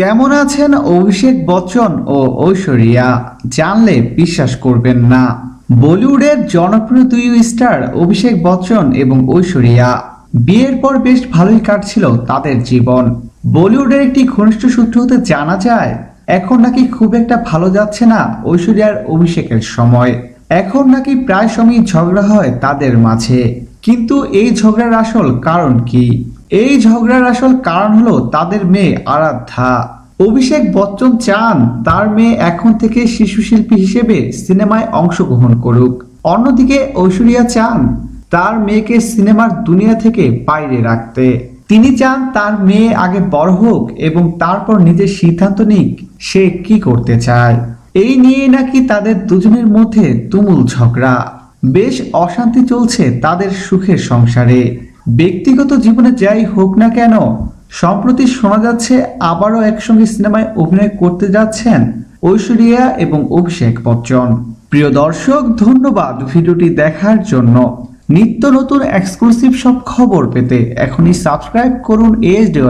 কেমন আছেন অভিষেক বচ্চন ও ঐশ্বরিয়া? জানলে বিশ্বাস করবেন না। বলিউডের জনপ্রিয় দুই স্টার অভিষেক বচ্চন এবং ঐশ্বরিয়া। বিয়ের পর বেশ ভালোই কাটছিল তাদের জীবন। বলিউডের একটি ঘনিষ্ঠ সূত্র হতে জানা যায়, এখন নাকি খুব একটা ভালো যাচ্ছে না ঐশ্বরিয়ার অভিষেকের সময়। এখন নাকি প্রায় সময়ই ঝগড়া হয় তাদের মাঝে। কিন্তু এই ঝগড়ার আসল কারণ কি? এই ঝগড়ার আসল কারণ হলো তাদের মেয়ে আরাধ্যা। অভিষেক বচ্চন চান তার মেয়ে এখন থেকে শিশু শিল্পী হিসেবে সিনেমায় অংশগ্রহণ করুক। অন্যদিকে ঐশ্বরিয়া চান তার মেয়েকে সিনেমার দুনিয়া থেকে বাইরে রাখতে। তিনি চান তার মেয়ে আগে বড় হোক এবং তারপর নিজের সিদ্ধান্ত নিক সে কি করতে চায়। এই নিয়ে নাকি তাদের দুজনের মধ্যে তুমুল ঝগড়া। বেশ অশান্তি চলছে তাদের সুখের সংসারে। ব্যক্তিগত জীবনে যাই হোক না কেন, সম্প্রতি শোনা যাচ্ছে আবারও একসঙ্গে সিনেমায় অভিনয় করতে যাচ্ছেন ঐশ্বরিয়া এবং অভিষেক বচ্চন। প্রিয় দর্শক, ধন্যবাদ ভিডিওটি দেখার জন্য। নিত্য নতুন এক্সক্লুসিভ সব খবর পেতে এখনই সাবস্ক্রাইব করুন এস ডি